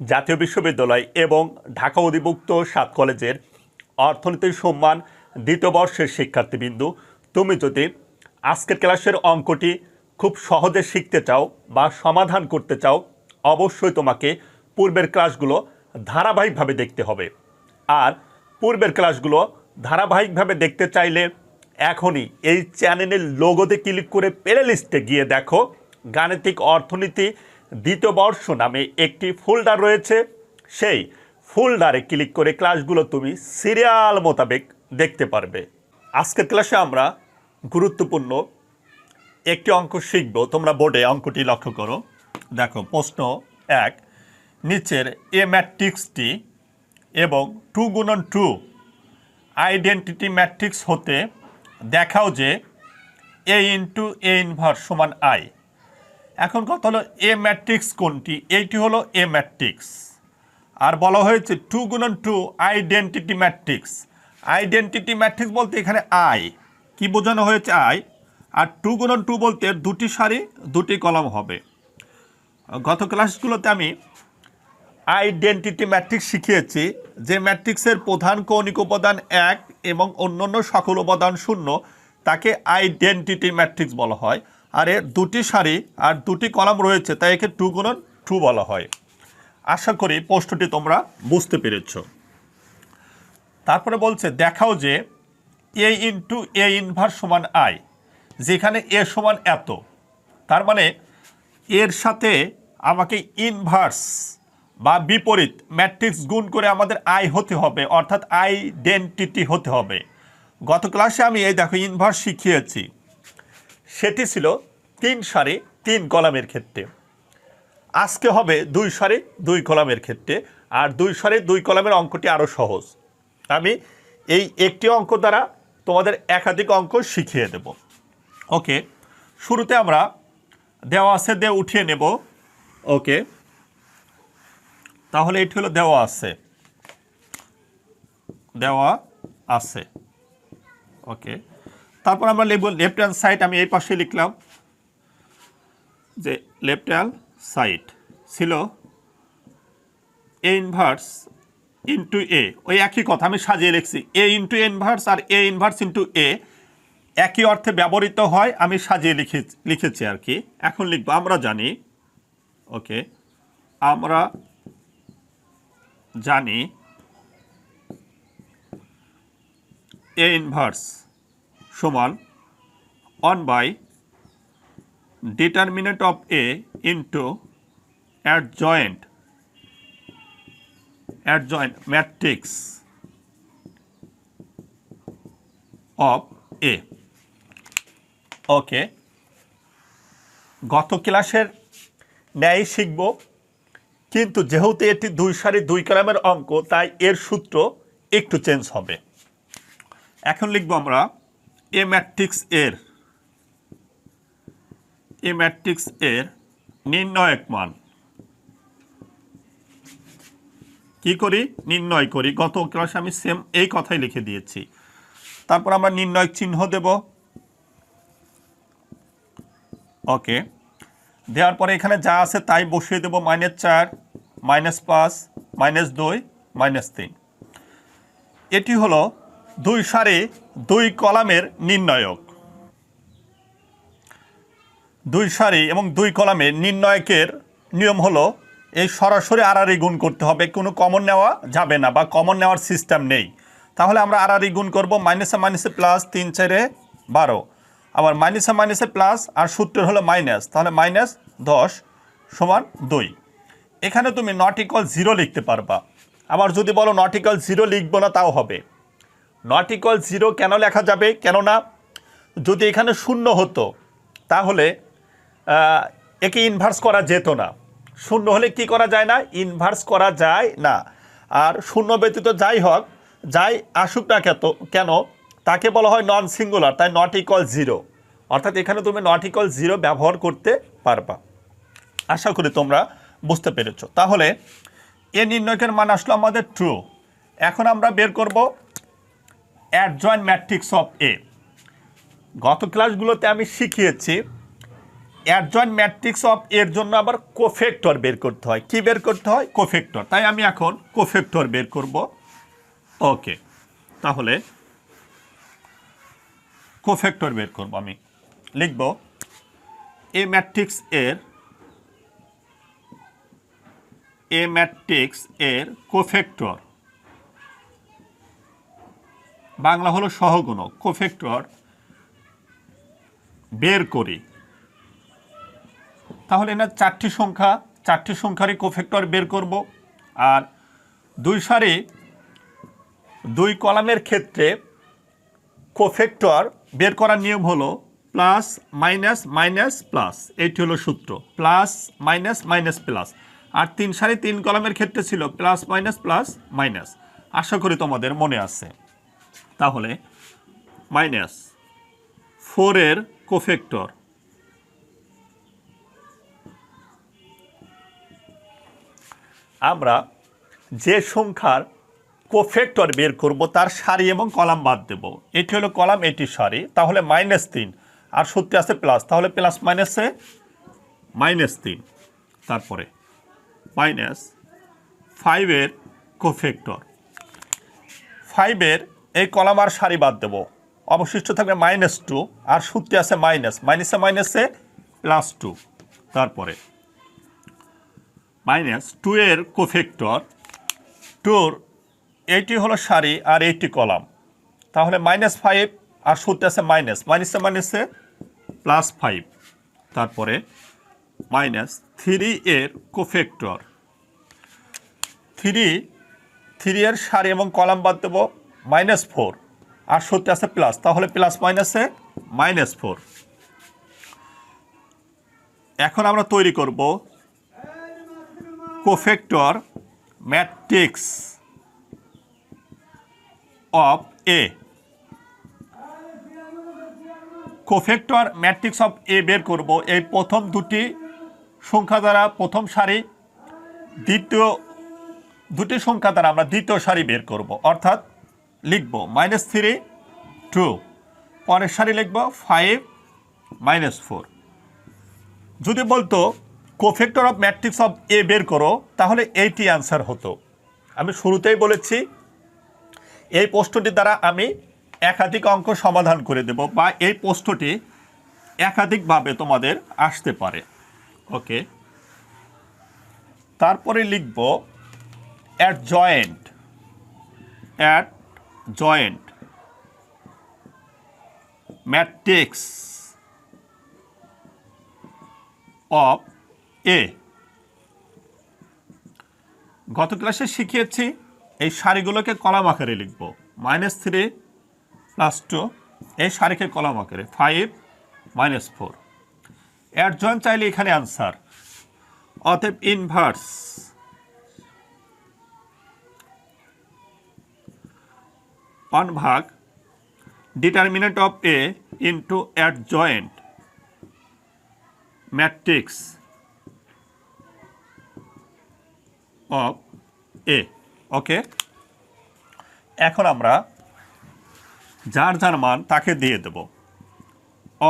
জাতীয় বিশ্ববিদ্যালয় এবং ঢাকা অধিভুক্ত সাত কলেজের অর্থনীতির সম্মান দ্বিতীয় বর্ষের শিক্ষার্থীবৃন্দু। তুমি যদি আজকের ক্লাসের অঙ্কটি খুব সহজে শিখতে চাও বা সমাধান করতে চাও, অবশ্যই তোমাকে পূর্বের ক্লাসগুলো ধারাবাহিকভাবে দেখতে হবে। আর পূর্বের ক্লাসগুলো ধারাবাহিকভাবে দেখতে চাইলে এখনই এই চ্যানেলের লোগোতে ক্লিক করে প্লে লিস্টে গিয়ে দেখো গাণিতিক অর্থনীতি দ্বিতীয় বর্ষ নামে একটি ফোল্ডার রয়েছে। সেই ফোল্ডারে ক্লিক করে ক্লাসগুলো তুমি সিরিয়াল মোতাবেক দেখতে পারবে। আজকের ক্লাসে আমরা গুরুত্বপূর্ণ একটি অঙ্ক শিখব। তোমরা বোর্ডে অঙ্কটি লক্ষ্য করো। দেখো, প্রশ্ন এক, নিচের এ ম্যাট্রিক্সটি এবং টু গুণন টু আইডেন্টিটি ম্যাট্রিক্স হতে দেখাও যে এ ইন্টু এ ইনভার্স সমান আই এখন কথা হলো এ ম্যাট্রিক্স কোনটি? এইটি হলো এ ম্যাট্রিক্স আর বলা হয়েছে টু গুণন two identity matrix identity matrix বলতে এখানে আই কি বোঝানো হয়েছে আই আর টু গুণন টু বলতে দুটি সারি, দুটি কলম হবে। গত ক্লাসগুলোতে আমি আইডেন্টিটি ম্যাট্রিক্স শিখিয়েছি। যে ম্যাট্রিক্সের প্রধান কৌণিক উপাদান এক এবং অন্যান্য সকল উপাদান শূন্য, তাকে আইডেন্টিটি ম্যাট্রিক্স বলা হয়। আর এর দুটি সারি আর দুটি কলাম রয়েছে, তাই একে টু গুণন টু বলা হয়। আশা করি প্রশ্নটি তোমরা বুঝতে পেরেছ। তারপরে বলছে, দেখাও যে এ ইন্টু এ ইনভার্স সমান আই যেখানে এ সমান এত। তার মানে এর সাথে আমাকে ইনভার্স বা বিপরীত ম্যাট্রিক্স গুণ করে আমাদের আই হতে হবে, অর্থাৎ আইডেন্টিটি হতে হবে। গত ক্লাসে আমি এই দেখো ইনভার্স শিখিয়েছি। সেটি ছিল তিন সারি, তিন কলামের ক্ষেত্রে। আজকে হবে দুই সারি, দুই কলামের ক্ষেত্রে। আর দুই সারি, দুই কলামের অঙ্কটি আরও সহজ। আমি এই একটি অঙ্ক দ্বারা তোমাদের একাধিক অঙ্ক শিখিয়ে দেব। ওকে, শুরুতে আমরা দেওয়া আছে দিয়ে উঠিয়ে নেব। ওকে, তাহলে এটি হলো দেওয়া আছে। দেওয়া আছে। ওকে তারপর আমরা লিখব লেফট হ্যান্ড সাইড আমি এই পাশে লিখলাম যে লেফট হ্যান্ড সাইড ছিল এ ইনভার্স ইন্টু এ ওই একই কথা আমি সাজিয়ে লিখছি। এ ইন্টু ইনভার্স আর এ ইনভার্স ইন্টু এ একই অর্থে ব্যবহৃত হয়, আমি সাজিয়ে লিখে, লিখেছি আর কি। এখন লিখব, আমরা জানি, ওকে, আমরা জানি এ ইনভার্স সমান one by determinant of A into adjoint adjoint matrix of A okay গত ক্লাসের ন্যায় শিখব, কিন্তু যেহেতু এটি দুই সারি দুই কলামের অঙ্ক, তাই এর সূত্র একটু চেঞ্জ হবে। এখন লিখব আমরা এ ম্যাট্রিক্স এর এ ম্যাট্রিক্স এর নির্ণয়ক মান। কি করি? নির্ণয় করি। গত ক্লাসে আমি সেম এই কথাই লিখে দিয়েছি। তারপর আমরা নির্ণয়ক চিহ্ন দেব। ওকে দেওয়ার পরে এখানে যা আছে তাই বসিয়ে দেবো। মাইনাস চার মাইনাস পাঁচ মাইনাস দুই মাইনাস তিন। এটি হলো দুই সারি, দুই কলামের নির্ণায়ক। দুই সারি এবং দুই কলামের নির্ণায়কের নিয়ম হলো, এই সরাসরি আড়াআড়ি গুণ করতে হবে, কোনো কমন নেওয়া যাবে না বা কমন নেওয়ার সিস্টেম নেই। তাহলে আমরা আড়াআড়ি গুণ করব মাইনাসে মাইনাসে প্লাস তিন চারে বারো। আবার মাইনাসে মাইনাসে প্লাস আর সূত্রের হলো মাইনাস তাহলে মাইনাস দশ সমান দুই। এখানে তুমি নট ইকল জিরো লিখতে পারবা। আবার যদি বলো নট ইকল জিরো লিখব না, তাও হবে। নট ইকল জিরো কেন লেখা যাবে? কেননা যদি এখানে শূন্য হতো, তাহলে একে ইনভার্স করা যেত না। শূন্য হলে কি করা যায় না? ইনভার্স করা যায় না। আর শূন্য ব্যতীত যাই হোক, যাই আসুক না কেত, কেন? তাকে বলা হয় নন সিঙ্গুলার তাই নট ইকল জিরো অর্থাৎ এখানে তুমি নট ইকল জিরো ব্যবহার করতে পারবা। আশা করি তোমরা বুঝতে পেরেছ। তাহলে, এ নির্ণয়কের মান আসলো আমাদের ট্রু এখন আমরা বের করব অ্যাডজয়েন্ট ম্যাট্রিক্স অফ এ। গত ক্লাসগুলোতে আমি শিখিয়েছি, অ্যাডজয়েন্ট ম্যাট্রিক্স অফ এর জন্য আবার কোফেক্টর বের করতে হয়। কি বের করতে হয়? কোফেক্টর। তাই আমি এখন কোফেক্টর বের করব। ওকে, তাহলে কোফেক্টর বের করব আমি। লিখব, এ ম্যাট্রিক্স এর, এ ম্যাট্রিক্স এর কোফেক্টর। বাংলা হলো সহগুণক, কোফেক্টর, বের করি। তাহলে না চারটি সংখ্যা, চারটি সংখ্যারই কোফেক্টর বের করব। আর দুই সারি, দুই কলামের ক্ষেত্রে কোফেক্টর বের করার নিয়ম হলো প্লাস, মাইনাস মাইনাস, প্লাস। এইটি হলো সূত্র, প্লাস, মাইনাস মাইনাস, প্লাস। আর তিন সারি তিন কলামের ক্ষেত্রে ছিল প্লাস, মাইনাস প্লাস, মাইনাস। আশা করি তোমাদের মনে আছে। তাহলে মাইনাস ফোরের কোফেক্টর। আমরা যে সংখ্যার কোফেক্টর বের করব, তার সারি এবং কলাম বাদ দেব। এটি হলো কলাম, এটি সারি, তাহলে মাইনাস তিন। আর সত্যি আছে প্লাস, তাহলে প্লাস মাইনাসে মাইনাস তিন। তারপরে মাইনাস ফাইভের কোফেক্টর। ফাইভের এই কলাম আর সারি বাদ দেব। অবশিষ্ট থাকবে মাইনাস টু আর সূত্রে আছে মাইনাস মাইনাসে মাইনাসে প্লাস টু তারপরে মাইনাস টু এর কোফেক্টর টুর এইটি হলো সারি আর এইটি কলাম। তাহলে মাইনাস ফাইভ আর সূত্রে আছে মাইনাস মাইনাসে মাইনাসে প্লাস ফাইভ তারপরে মাইনাস থ্রি এর কোফেক্টর থ্রি থ্রি এর সারি এবং কলাম বাদ দেবো। Minus four. আর সত্যি আছে প্লাস। তাহলে প্লাস মাইনাসে মাইনাস ফোর। এখন আমরা তৈরি করব cofactor matrix of A cofactor matrix of A বের করব। এই প্রথম দুটি সংখ্যা দ্বারা প্রথম সারি, দ্বিতীয়, দুটি সংখ্যা দ্বারা আমরা দ্বিতীয় সারি বের করব। অর্থাৎ লিখব মাইনাস থ্রি টু পরের সারি লিখব ফাইভ মাইনাস ফোর যদি বলতো cofactor of matrix of A বের করো, তাহলে এইটি অ্যান্সার হতো। আমি শুরুতেই বলেছি, এই প্রশ্নটি দ্বারা আমি একাধিক অঙ্ক সমাধান করে দেব, বা এই প্রশ্নটি একাধিকভাবে তোমাদের আসতে পারে। ওকে। তারপরে লিখব adjoint adjoint, matrix of A. গত ক্লাসে শিখিয়েছি এই সারিগুলোকে কলাম আকারে লিখব। মাইনাস থ্রি প্লাস টু, এই সারিকে কলাম আকারে। Five minus four. Add join চাইলে এখানে আনসার। অতএব ইনভার্স। ওয়ান ভাগ determinant of A into adjoint matrix of A okay এখন আমরা যার যার মান তাকে দিয়ে দেব।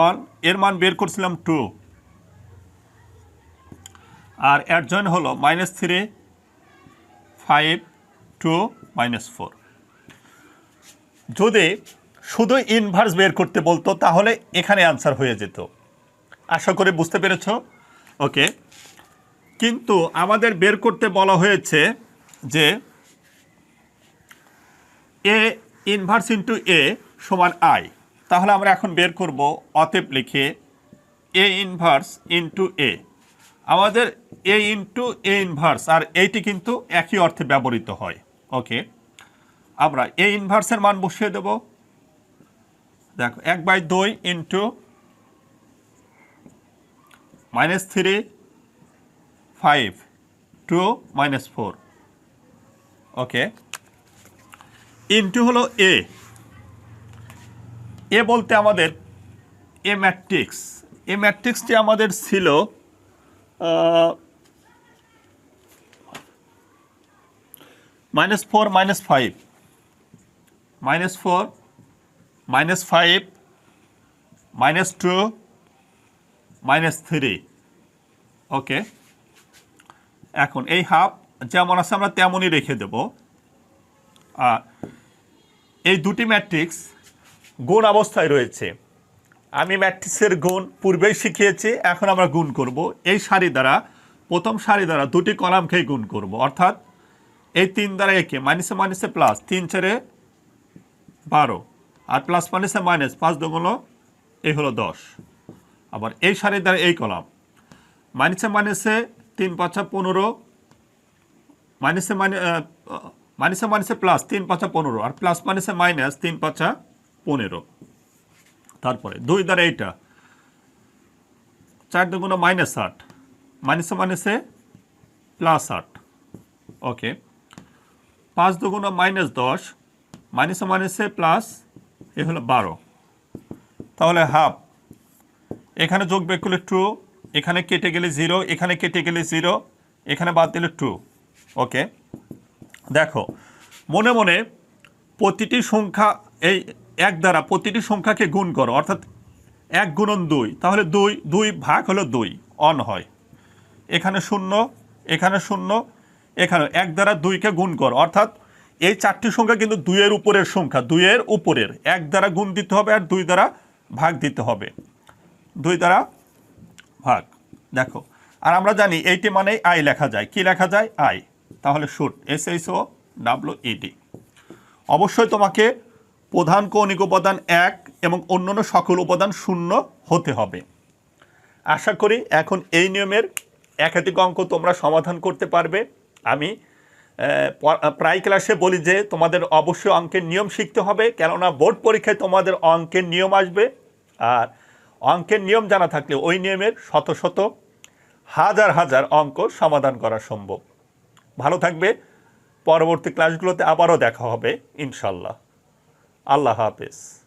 অন এর মান বের করছিলাম টু আর এর জয়েন হলো minus three five two minus four যদি শুধু ইনভার্স বের করতে বলতো, তাহলে এখানে আনসার হয়ে যেত। আশা করি বুঝতে পেরেছ? ওকে কিন্তু আমাদের বের করতে বলা হয়েছে যে এ ইনভার্স ইন্টু এ সমান আই তাহলে আমরা এখন বের করব অতএব লিখে এ ইনভার্স ইন্টু এ আমাদের এ ইন্টু এ ইনভার্স আর এইটি কিন্তু একই অর্থে ব্যবহৃত হয়। ওকে আমরা এ ইনভার্সের মান বসিয়ে দেব। দেখো, এক বাই দুই into minus three five two minus four okay into হলো এ এ বলতে আমাদের এ ম্যাট্রিক্স এ ম্যাট্রিক্সটি আমাদের ছিল minus four minus five minus four, minus five, minus two, minus three. Okay? এখন এই হাফ যেমন আছে আমরা তেমনই রেখে দেব। এই দুটি ম্যাট্রিক্স গুণ অবস্থায় রয়েছে। আমি ম্যাট্রিক্সের গুণ পূর্বেই শিখিয়েছি, এখন আমরা গুণ করব। এই সারি দ্বারা, প্রথম সারি দ্বারা দুটি কলামকেই গুণ করব। অর্থাৎ এই তিন দ্বারা একে, মাইনাসে মাইনাসে প্লাস, তিন চারে বারো। আর প্লাস মাইনাসে মাইনাস পাঁচ দুগুণ এই হলো দশ। আবার এই সারি দ্বারা এই কলাম মাইনাসে মাইনাসে তিন পাঁচা পনেরো মাইনাসে মাইনে মাইনাসে মাইনাসে প্লাস তিন পাঁচা পনেরো, আর প্লাস মাইনাসে মাইনাস তিন পাঁচা পনেরো। তারপরে দুই দ্বারা এইটা। চার দুগুণ মাইনাস আট মাইনাসে মাইনাসে প্লাস আট। ওকে পাঁচ দুগুণ মাইনাস দশ মাইনাসে মাইনাসে প্লাস এ হলো বারো। তাহলে হাফ। এখানে যোগ বের করলে ট্রু এখানে কেটে গেলে জিরো এখানে কেটে গেলে জিরো এখানে বাদ দিলে ট্রু ওকে দেখো, মনে মনে প্রতিটি সংখ্যা এই এক দ্বারা প্রতিটি সংখ্যাকে গুণ করো, অর্থাৎ এক গুণন দুই। তাহলে দুই দুই ভাগ হলো দুই, অন হয়। এখানে শূন্য এখানে শূন্য, এখানে এক দ্বারা দুইকে গুণ কর, অর্থাৎ এই চারটি সংখ্যা কিন্তু দুইয়ের উপরের সংখ্যা, দুইয়ের উপরের। এক দ্বারা গুণ দিতে হবে আর দুই দ্বারা ভাগ দিতে হবে। দুই দ্বারা ভাগ। দেখো, আর আমরা জানি এইটি মানে আই লেখা যায়। কি লেখা যায়? আই। তাহলে shoot, S H O W E D অবশ্যই তোমাকে প্রধান কৌণিক উপাদান এক এবং অন্যান্য সকল উপাদান শূন্য হতে হবে। আশা করি এখন এই নিয়মের একাধিক অঙ্ক তোমরা সমাধান করতে পারবে। আমি প্রায় ক্লাসে বলি যে তোমাদের অবশ্যই অঙ্কের নিয়ম শিখতে হবে, কেননা বোর্ড পরীক্ষায় তোমাদের অঙ্কের নিয়ম আসবে। আর অঙ্কের নিয়ম জানা থাকলে ওই নিয়মের শত শত, হাজার হাজার অঙ্ক সমাধান করা সম্ভব। ভালো থাকবে, পরবর্তী ক্লাসগুলোতে আবারও দেখা হবে, ইনশাল্লাহ। আল্লাহ হাফেজ।